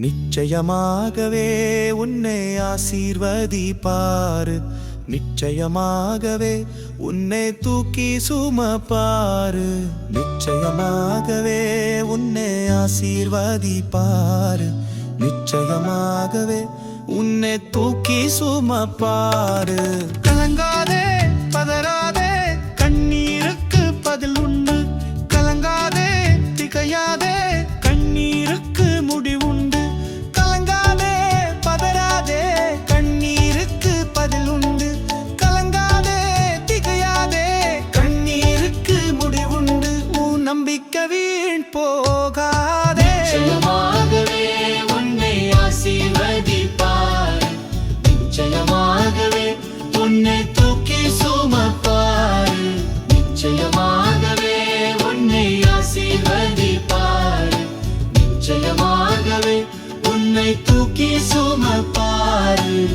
நிச்சயமாகவே உன்னை ஆசீர்வதிப்பாரு. நிச்சயமாகவே உன்னை தூக்கி சுமப்பாரு. நிச்சயமாகவே உன்னை ஆசீர்வதிப்பாரு. நிச்சயமாகவே உன்னை தூக்கி சுமப்பாரு. கலங்காதே பதறாதே கண்ணீருக்கு பதில் உண்டு. கலங்காதே திகையாதே கண்ணீருக்கு வீண் போகாதே? நிச்சயமாகவே உன்னை ஆசீர்வதிப்பார். நிச்சயமாகவே உன்னை தூக்கி சுமப்பார். நிச்சயமாகவே உன்னை ஆசீர்வதிப்பார். நிச்சயமாகவே உன்னை தூக்கி சுமப்பார்.